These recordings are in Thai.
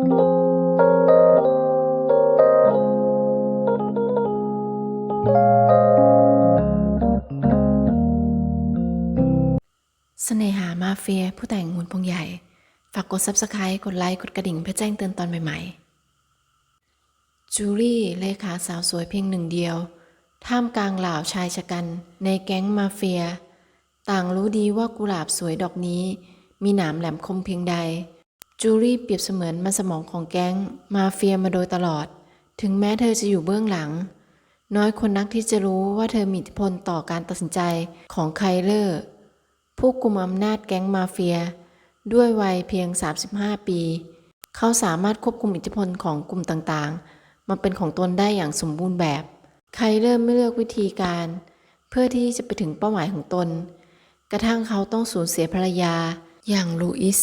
เสน่หามาเฟียผู้แต่งหุ่นพงใหญ่ ฝากกด Subscribe กดไลค์ กดกระดิ่งเพื่อแจ้งเตือนตอนใหม่ๆ จูลี่เลขาสาวสวยเพียงหนึ่งเดียว ท่ามกลางเหล่าชายชะกัน ในแก๊งมาเฟีย ต่างรู้ดีว่ากุหลาบสวยดอกนี้ มีหนามแหลมคมเพียงใด จูลี่เปรียบเสมือนมันสมองของแก๊งมาเฟียมาโดยตลอด ถึงแม้เธอจะอยู่เบื้องหลัง น้อยคนนักที่จะรู้ว่าเธอมีอิทธิพลต่อการตัดสินใจของไคลเลอร์ ผู้กุมอำนาจแก๊งมาเฟีย ด้วยวัยเพียง 35 ปี เขาสามารถควบคุมอิทธิพลของกลุ่มต่างๆ มาเป็นของตนได้อย่างสมบูรณ์แบบใครเริ่มไม่เลือกวิธีการ เพื่อที่จะไปถึงเป้าหมายของตน กระทั่งเขาต้องสูญเสียภรรยาอย่างลูอิส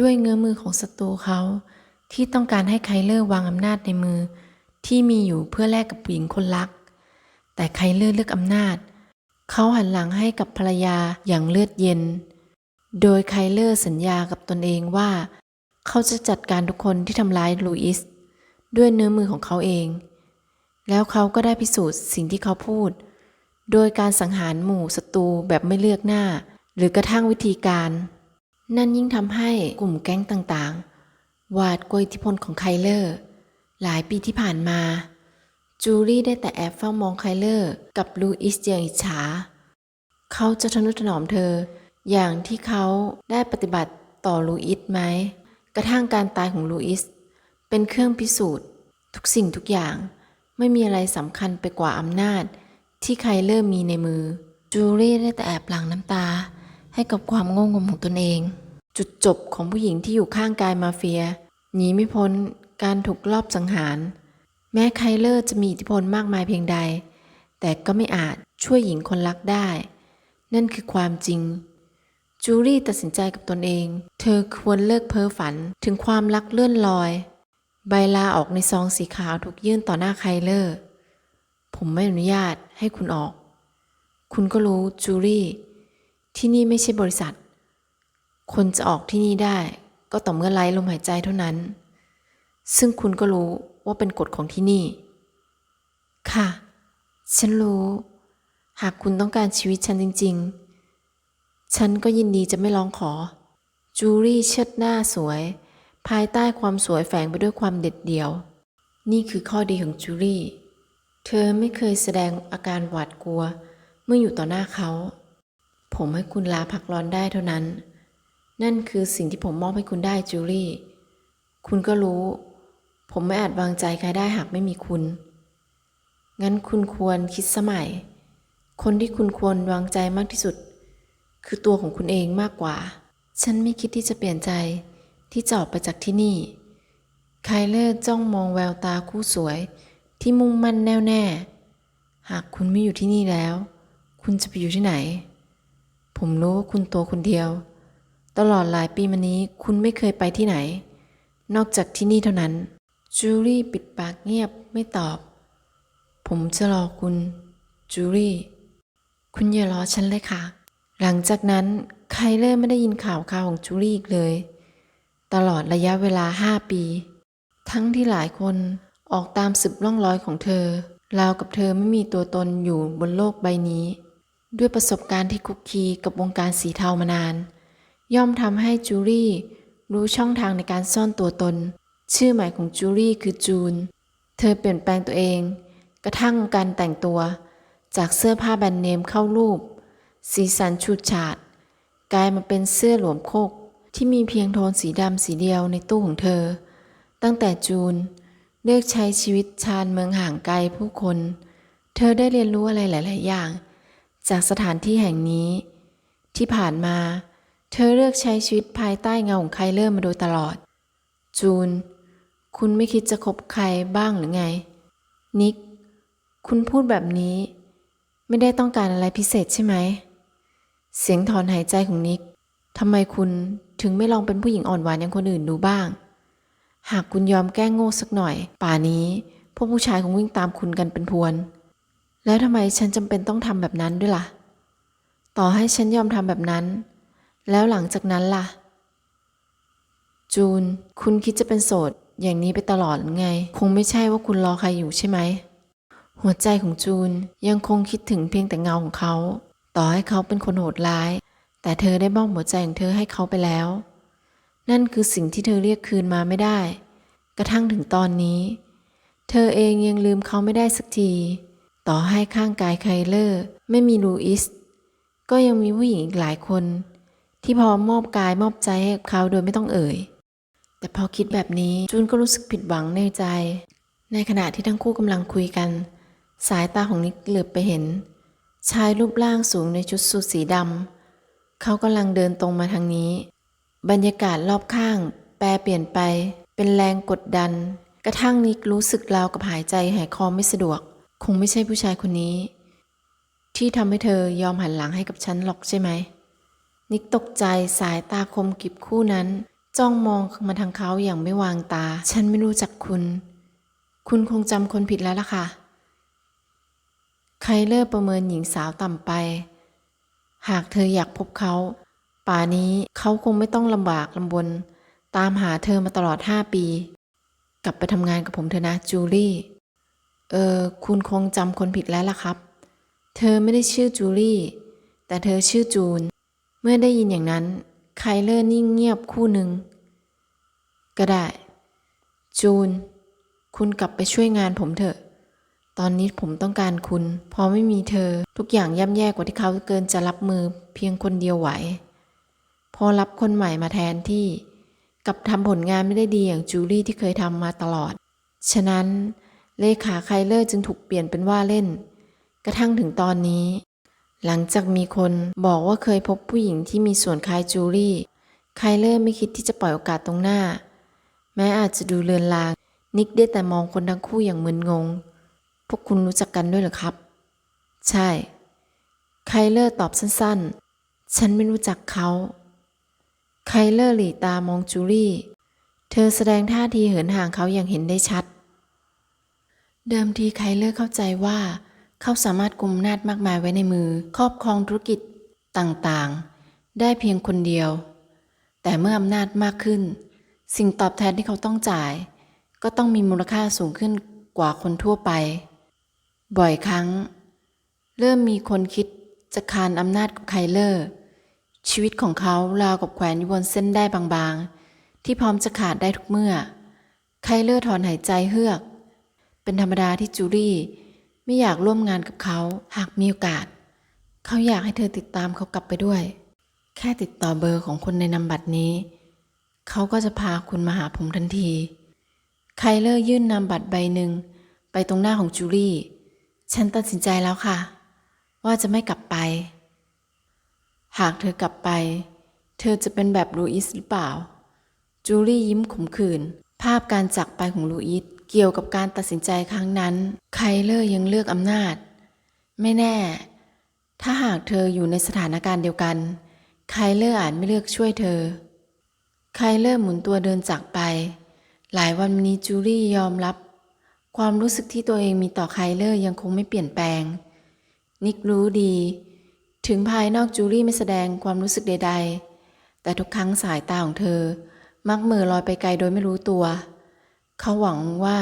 ด้วยเงื้อมือของศัตรูเขา ที่ต้องการให้ไคลเลอร์วางอำนาจในมือ ที่มีอยู่เพื่อแลกกับผู้หญิงคนรัก แต่ไคลเลอร์เลือกอำนาจ เขาหันหลังให้กับภรรยาอย่างเลือดเย็น โดยไคลเลอร์สัญญากับตนเองว่า เขาจะจัดการทุกคนที่ทำร้ายลูอิสด้วยเนื้อมือของเขาเอง แล้วเขาก็ได้พิสูจน์สิ่งที่เขาพูด โดยการสังหารหมู่ศัตรูแบบไม่เลือกหน้า หรือกระทั่งวิธีการ นั่นยิ่งทำให้กลุ่มแก๊งต่างๆหวาดกลัวอิทธิพลของไคลเลอร์ หลายปีที่ผ่านมา จูลี่ได้แต่แอบเฝ้ามองไคลเลอร์ กับลูอิสอย่างอิจฉา เขาจะทนุถนอมเธอ อย่างที่เขาได้ปฏิบัติต่อลูอิสไหม กระทั่งการตายของลูอิส เป็นเครื่องพิสูจน์ ทุกสิ่งทุกอย่างไม่มีอะไรสำคัญไปกว่าอำนาจ ที่ไคลเลอร์มีในมือ จูลี่ได้แต่แอบหลั่งน้ำตาให้กับความโง่งมของตนเอง จุดจบของผู้หญิงที่อยู่ข้างกายมาเฟีย หนีไม่พ้นการถูกลอบสังหาร แม้ไคลเลอร์จะมีอิทธิพลมากมายเพียงใด แต่ก็ไม่อาจช่วยหญิงคนรักได้ นั่นคือความจริง จูลี่ตัดสินใจกับตนเอง เธอควรเลิกเพ้อฝันถึงความรักเลื่อนลอย ใบลาออกในซองสีขาวถูกยื่นต่อหน้าไคลเลอร์ ผมไม่อนุญาตให้คุณออก คุณก็รู้จูลี่ ที่นี่ไม่ใช่บริษัท คนจะออกที่นี่ได้ก็ต่อเมื่อไร้ลมหายใจเท่านั้น ซึ่งคุณก็รู้ว่าเป็นกฎของที่นี่ ค่ะ ฉันรู้ หากคุณต้องการชีวิตฉันจริง ๆ ฉันก็ยินดีจะไม่ร้องขอ จูรี่เชิดหน้าสวย ภายใต้ความสวยแฝงไปด้วยความเด็ดเดี่ยว นี่คือข้อดีของจูรี่ เธอไม่เคยแสดงอาการหวาดกลัว เมื่ออยู่ต่อหน้าเขา ผมให้คุณลาพักร้อนได้เท่านั้น นั่นคือสิ่งที่ผมมอบให้คุณได้จูลี่ คุณก็รู้ ผมไม่อาจวางใจใครได้หากไม่มีคุณ งั้นคุณควรคิดสมัย คนที่คุณควรวางใจมากที่สุด คือตัวของคุณเองมากกว่า ฉันไม่คิดที่จะเปลี่ยนใจที่จะออกไปจากที่นี่ไคลเลอร์จ้องมองแววตาคู่สวย ที่มุ่งมั่นแน่วแน่ หากคุณไม่อยู่ที่นี่แล้ว คุณจะไปอยู่ที่ไหน ผมรู้ว่าคุณตัวคนเดียว ตลอดหลายปีมานี้คุณไม่เคยไปที่ไหน นอกจากที่นี่เท่านั้น จูลี่ปิดปากเงียบไม่ตอบ ผมจะรอคุณ จูลี่ คุณอย่ารอฉันเลยค่ะ หลังจากนั้นไคลเลอร์ไม่ได้ยินข่าวข่าวของจูลี่อีกเลย ตลอดระยะเวลาห้าปี ทั้งที่หลายคนออกตามสืบล่องรอยของเธอราวกับเธอไม่มีตัวตนอยู่บนโลกใบนี้ ด้วยประสบการณ์ที่คุกคีกับวงการสีเทามานาน ย่อมทำให้จูลี่รู้ช่องทางในการซ่อนตัวตน ชื่อใหม่ของจูลี่คือจูน เธอเปลี่ยนแปลงตัวเอง กระทั่งการแต่งตัว จากเสื้อผ้าแบรนด์เนมเข้ารูป สีสันฉูดฉาด กลายมาเป็นเสื้อหลวมโคกที่มีเพียงโทนสีดำสีเดียวในตู้ของเธอ ตั้งแต่จูนเลือกใช้ชีวิตชานเมืองห่างไกลผู้คน เธอได้เรียนรู้อะไรหลาย ๆ อย่าง จากสถานที่แห่งนี้ ที่ผ่านมาเธอเลือกใช้ชีวิตภายใต้เงาของไคลเลอร์มาโดยตลอด จูน คุณไม่คิดจะคบใครบ้างหรือไง นิก คุณพูดแบบนี้ ไม่ได้ต้องการอะไรพิเศษใช่ไหม เสียงถอนหายใจของนิกทำไมคุณถึงไม่ลองเป็นผู้หญิงอ่อนหวานอย่างคนอื่นดูบ้าง หากคุณยอมแกล้งโง่สักหน่อย ป่านี้ พวกผู้ชายคงวิ่งตามคุณกันเป็นพวน แล้วทำไมฉันจำเป็นต้องทำแบบนั้นด้วยล่ะ ต่อให้ฉันยอมทำแบบนั้น แล้วหลังจากนั้นล่ะ จูน คุณคิดจะเป็นโสดอย่างนี้ไปตลอดหรือไง คงไม่ใช่ว่าคุณรอใครอยู่ใช่ไหม หัวใจของจูนยังคงคิดถึงเพียงแต่เงาของเขา ต่อให้เขาเป็นคนโหดร้าย แต่เธอได้มอบหัวใจของเธอให้เขาไปแล้ว นั่นคือสิ่งที่เธอเรียกคืนมาไม่ได้ กระทั่งถึงตอนนี้ เธอเองยังลืมเขาไม่ได้สักที ต่อให้ข้างกายไคลเลอร์ ไม่มีลูอิส ก็ยังมีผู้หญิงอีกหลายคน ที่พร้อมมอบกายมอบใจให้กับเขาโดยไม่ต้องเอ่ย แต่พอคิดแบบนี้จูนก็รู้สึกผิดหวังในใจ ในขณะที่ทั้งคู่กำลังคุยกัน สายตาของนิกเหลือบไปเห็น ชายรูปร่างสูงในชุดสูทสีดำเขากำลังเดินตรงมาทางนี้ บรรยากาศรอบข้าง แปรเปลี่ยนไป เป็นแรงกดดัน กระทั่งนิกรู้สึกราวกับหายใจหายคอไม่สะดวก คงไม่ใช่ผู้ชายคนนี้ ที่ทำให้เธอยอมหันหลังให้กับฉันหรอกใช่ไหม นิกตกใจสายตาคมกิบคู่นั้น จ้องมองมาทางเขาอย่างไม่วางตา ฉันไม่รู้จักคุณ คุณคงจำคนผิดแล้วล่ะค่ะไคลเลอร์ประเมินหญิงสาวต่ำไป หากเธออยากพบเขา ป่านี้เขาคงไม่ต้องลำบากลำบน ตามหาเธอมาตลอดห้าปี กลับไปทำงานกับผมเถอะนะจูลี่ เออ คุณคงจำคนผิดแล้วล่ะครับ เธอไม่ได้ชื่อจูลี่ แต่เธอชื่อจูน เมื่อได้ยินอย่างนั้นไคลเลอร์นิ่งเงียบคู่หนึ่งก็ได้ จูน คุณกลับไปช่วยงานผมเถอะ ตอนนี้ผมต้องการคุณ พอไม่มีเธอ ทุกอย่างย่ำแย่กว่าที่เขาเกินจะรับมือเพียงคนเดียวไหว พอรับคนใหม่มาแทนที่กับทำผลงานไม่ได้ดีอย่างจูลี่ที่เคยทำมาตลอด ฉะนั้นเลขาไคลเลอร์จึงถูกเปลี่ยนเป็นว่าเล่น กระทั่งถึงตอนนี้ หลังจากมีคนบอกว่าเคยพบผู้หญิงที่มีส่วนคล้ายจูลี่ ไคลเลอร์ไม่คิดที่จะปล่อยโอกาสตรงหน้า แม้อาจจะดูเลือนลาง นิกได้แต่มองคนทั้งคู่อย่างมึนงง พวกคุณรู้จักกันด้วยหรอครับ ใช่ ไคลเลอร์ตอบสั้นๆ ฉันไม่รู้จักเขา ไคลเลอร์หลีตามองจูลี่ เธอแสดงท่าทีเหินห่างเขาอย่างเห็นได้ชัด เดิมทีไคลเลอร์เข้าใจว่า เขาสามารถกุมอำนาจมากมายไว้ในมือ ครอบครองธุรกิจต่างๆ ได้เพียงคนเดียว แต่เมื่ออำนาจมากขึ้น สิ่งตอบแทนที่เขาต้องจ่าย ก็ต้องมีมูลค่าสูงขึ้นกว่าคนทั่วไป บ่อยครั้ง เริ่มมีคนคิดจะคานอำนาจกับไคลเลอร์ ชีวิตของเขาราวกับแขวนอยู่บนเส้นได้บางๆ ที่พร้อมจะขาดได้ทุกเมื่อ ไคลเลอร์ถอนหายใจเฮือก เป็นธรรมดาที่จูลี่ ไม่อยากร่วมงานกับเขา หากมีโอกาส เขาอยากให้เธอติดตามเขากลับไปด้วย แค่ติดต่อเบอร์ของคนในนามบัตรนี้ เขาก็จะพาคุณมาหาผมทันทีไคลเลอร์ยื่นนามบัตรใบหนึ่งไปตรงหน้าของจูลี่ ฉันตัดสินใจแล้วค่ะ ว่าจะไม่กลับไป หากเธอกลับไป เธอจะเป็นแบบลูอิสหรือเปล่า จูลี่ยิ้มขมขื่น ภาพการจากไปของลูอิส เกี่ยวกับการตัดสินใจครั้งนั้น ไคลเลอร์ยังเลือกอำนาจ ไม่แน่ ถ้าหากเธออยู่ในสถานการณ์เดียวกัน ไคลเลอร์อาจไม่เลือกช่วยเธอ ไคลเลอร์หมุนตัวเดินจากไป หลายวันมานี้จูลี่ยอมรับ ความรู้สึกที่ตัวเองมีต่อไคลเลอร์ยังคงไม่เปลี่ยนแปลง นิกรู้ดี ถึงภายนอกจูลี่ไม่แสดงความรู้สึกใด ๆ แต่ทุกครั้งสายตาของเธอ มักเหม่อลอยไปไกลโดยไม่รู้ตัวเเขาหวังว่า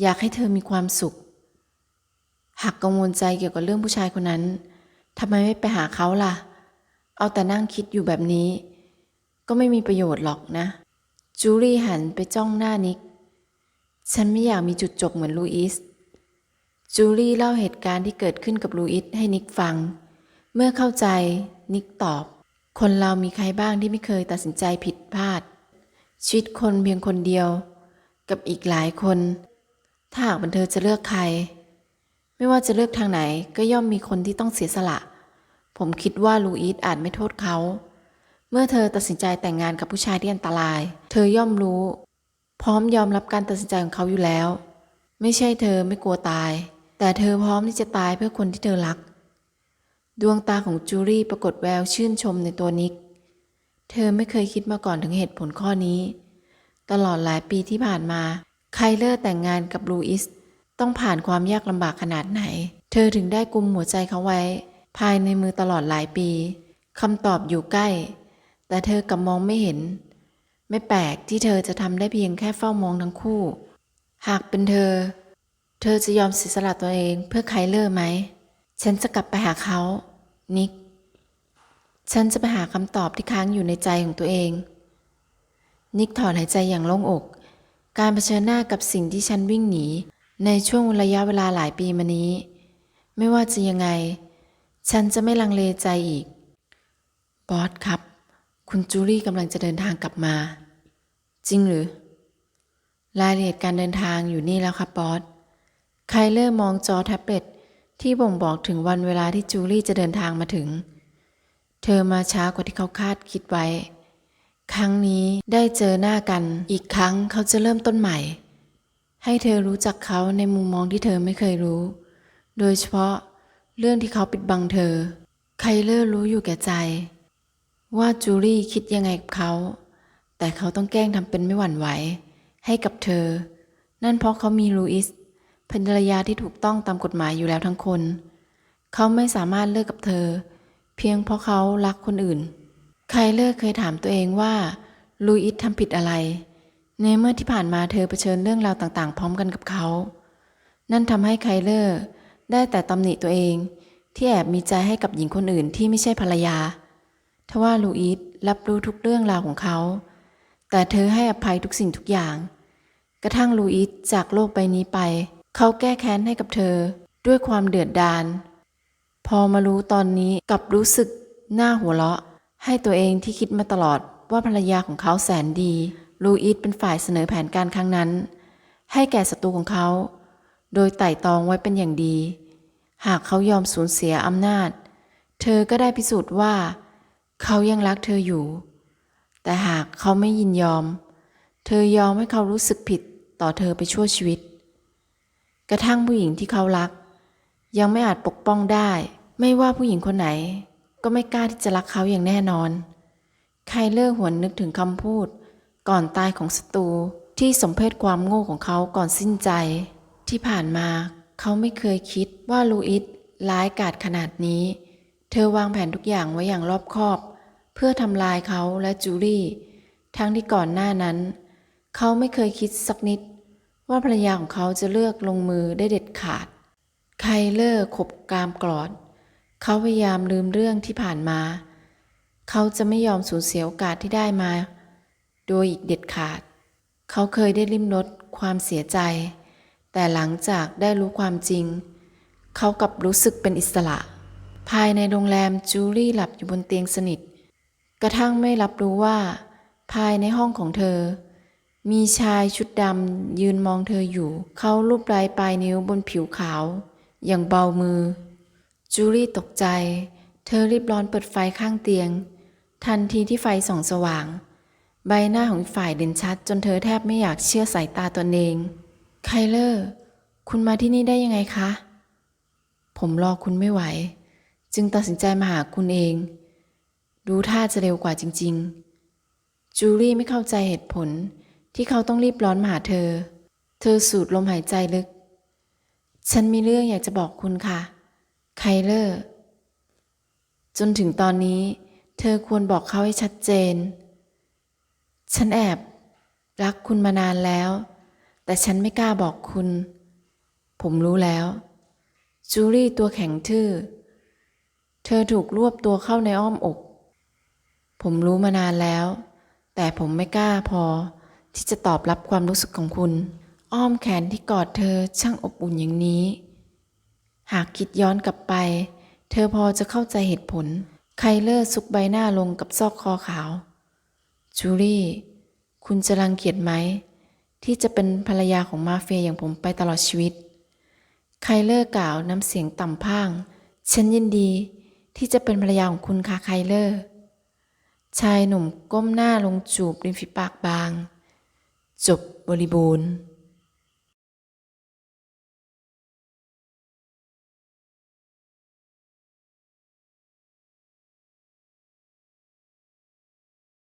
อยากให้เธอมีความสุข หากกังวลใจเกี่ยวกับเรื่องผู้ชายคนนั้นทำไมไม่ไปหาเขาล่ะ เอาแต่นั่งคิดอยู่แบบนี้ ก็ไม่มีประโยชน์หรอกนะ จูลี่หันไปจ้องหน้านิก ฉันไม่อยากมีจุดจบเหมือนลูอิส จูลี่เล่าเหตุการณ์ที่เกิดขึ้นกับลูอิสให้นิกฟัง เมื่อเข้าใจนิกตอบ คนเรามีใครบ้างที่ไม่เคยตัดสินใจผิดพลาด ชีวิตคนเพียงคนเดียว กับอีกหลายคน ถ้าหากบันเธอจะเลือกใคร ไม่ว่าจะเลือกทางไหนก็ย่อมมีคนที่ต้องเสียสละ ผมคิดว่าลูอิสอาจไม่โทษเขา เมื่อเธอตัดสินใจแต่งงานกับผู้ชายที่อันตราย เธอย่อมรู้ พร้อมยอมรับการตัดสินใจของเขาอยู่แล้ว ไม่ใช่เธอไม่กลัวตาย แต่เธอพร้อมที่จะตายเพื่อคนที่เธอรัก ดวงตาของจูรี่ปรากฏแววชื่นชมในตัวนิก เธอไม่เคยคิดมาก่อนถึงเหตุผลข้อนี้ ตลอดหลายปีที่ผ่านมา ไคลเลอร์แต่งงานกับลูอิส ต้องผ่านความยากลำบากขนาดไหน เธอถึงได้กุมหัวใจเขาไว้ ภายในมือตลอดหลายปีคำตอบอยู่ใกล้ แต่เธอกลับมองไม่เห็น ไม่แปลกที่เธอจะทำได้เพียงแค่เฝ้ามองทั้งคู่ หากเป็นเธอ เธอจะยอมเสียสละตัวเองเพื่อไคเลอร์ไหม ฉันจะกลับไปหาเขา นิก ฉันจะไปหาคำตอบที่ค้างอยู่ในใจของตัวเอง นิกถอนหายใจอย่างโล่งอก การเผชิญหน้ากับสิ่งที่ฉันวิ่งหนี ในช่วงระยะเวลาหลายปีมานี้ ไม่ว่าจะยังไง ฉันจะไม่ลังเลใจอีก บอสครับ คุณจูลี่กำลังจะเดินทางกลับมา จริงหรือ รายละเอียดการเดินทางอยู่นี่แล้วครับบอสไคลเลอร์มองจอแท็บเล็ตที่บ่งบอกถึงวันเวลาที่จูลี่จะเดินทางมาถึง เธอมาช้ากว่าที่เขาคาดคิดไว้ ครั้งนี้ได้เจอหน้ากัน อีกครั้งเขาจะเริ่มต้นใหม่ ให้เธอรู้จักเขาในมุมมองที่เธอไม่เคยรู้ โดยเฉพาะเรื่องที่เขาปิดบังเธอ ไคลเลอร์รู้อยู่แก่ใจ ว่าจูลี่คิดยังไงกับเขา แต่เขาต้องแกล้งทำเป็นไม่หวั่นไหว ให้กับเธอ นั่นเพราะเขามีลูอิสภรรยาที่ถูกต้องตามกฎหมายอยู่แล้วทั้งคน เขาไม่สามารถเลิกกับเธอ เพียงเพราะเขารักคนอื่น คลเลอร์เคยถามตัวเองว่าลูอิสทำผิดอะไร ในเมื่อที่ผ่านมาเธอเผชิญเรื่องราวต่างๆ พร้อมกันกับเขา นั่นทำให้ไคลเลอร์ได้แต่ตำหนิตัวเอง ที่แอบมีใจให้กับหญิงคนอื่นที่ไม่ใช่ภรรยา ทว่าลูอิสรับรู้ทุกเรื่องราวของเขา แต่เธอให้อภัยทุกสิ่งทุกอย่าง กระทั่งลูอิสจากโลกใบนี้ไป เขาแก้แค้นให้กับเธอด้วยความเดือดดาล พอมารู้ตอนนี้กลับรู้สึกหน้าหัวเราะ ให้ตัวเองที่คิดมาตลอดว่าภรรยาของเขาแสนดี ลูอิสเป็นฝ่ายเสนอแผนการครั้งนั้น ให้แก่ศัตรูของเขา โดยไต่ตองไว้เป็นอย่างดี หากเขายอมสูญเสียอำนาจ เธอก็ได้พิสูจน์ว่า เขายังรักเธออยู่ แต่หากเขาไม่ยินยอม เธอยอมให้เขารู้สึกผิดต่อเธอไปชั่วชีวิต กระทั่งผู้หญิงที่เขารัก ยังไม่อาจปกป้องได้ ไม่ว่าผู้หญิงคนไหน ก็ไม่กล้าที่จะรักเขาอย่างแน่นอนใครเลิกหวนนึกถึงคำพูด ก่อนตายของศัตรูที่สมเพศความโง่ของเขาก่อนสิ้นใจ ที่ผ่านมาเขาไม่เคยคิดว่าลูอิสร้ายกาจขนาดนี้ เธอวางแผนทุกอย่างไว้อย่างรอบคอบ เพื่อทำลายเขาและจูลี่ ทั้งที่ก่อนหน้านั้น เขาไม่เคยคิดสักนิด ว่าภรรยาของเขาจะเลือกลงมือได้เด็ดขาด ไคลเลอร์ขบกรามกรอด เขาพยายามลืมเรื่องที่ผ่านมา เขาจะไม่ยอมสูญเสียโอกาสที่ได้มา โดยอีกเด็ดขาด เขาเคยได้ลิ้มรสความเสียใจ แต่หลังจากได้รู้ความจริง เขากลับรู้สึกเป็นอิสระ ภายในโรงแรมจูลี่หลับอยู่บนเตียงสนิท กระทั่งไม่รับรู้ว่า ภายในห้องของเธอ มีชายชุดดำยืนมองเธออยู่ เขาลูบปลายปลายนิ้วบนผิวขาว อย่างเบามือ จูลี่ตกใจ เธอรีบร้อนเปิดไฟข้างเตียง ทันทีที่ไฟส่องสว่าง ใบหน้าของอีกฝ่ายเด่นชัด จนเธอแทบไม่อยากเชื่อสายตาตนเอง ไคลเลอร์ คุณมาที่นี่ได้ยังไงคะ ผมรอคุณไม่ไหว จึงตัดสินใจมาหาคุณเอง ดูท่าจะเร็วกว่าจริง ๆ จูลี่ไม่เข้าใจเหตุผลที่เขาต้องรีบร้อนมาหาเธอ เธอสูดลมหายใจลึก ฉันมีเรื่องอยากจะบอกคุณค่ะ ไคลเลอร์ จนถึงตอนนี้ เธอควรบอกเขาให้ชัดเจน ฉันแอบ รักคุณมานานแล้ว แต่ฉันไม่กล้าบอกคุณ ผมรู้แล้ว จูลี่ตัวแข็งทื่อ เธอถูกรวบตัวเข้าในอ้อมอก ผมรู้มานานแล้ว แต่ผมไม่กล้าพอที่จะตอบรับความรู้สึกของคุณ อ้อมแขนที่กอดเธอช่างอบอุ่นอย่างนี้ หากคิดย้อนกลับไป เธอพอจะเข้าใจเหตุผล ไคลเลอร์ซุกใบหน้าลงกับซอกคอขาว จูลี่ คุณจะรังเกียจไหม ที่จะเป็นภรรยาของมาเฟียอย่างผมไปตลอดชีวิต ไคลเลอร์กล่าวน้ำเสียงต่ำพ่าง ฉันยินดีที่จะเป็นภรรยาของคุณค่ะไคลเลอร์ ชายหนุ่มก้มหน้าลงจูบริมฝีปากบาง จบบริบูรณ์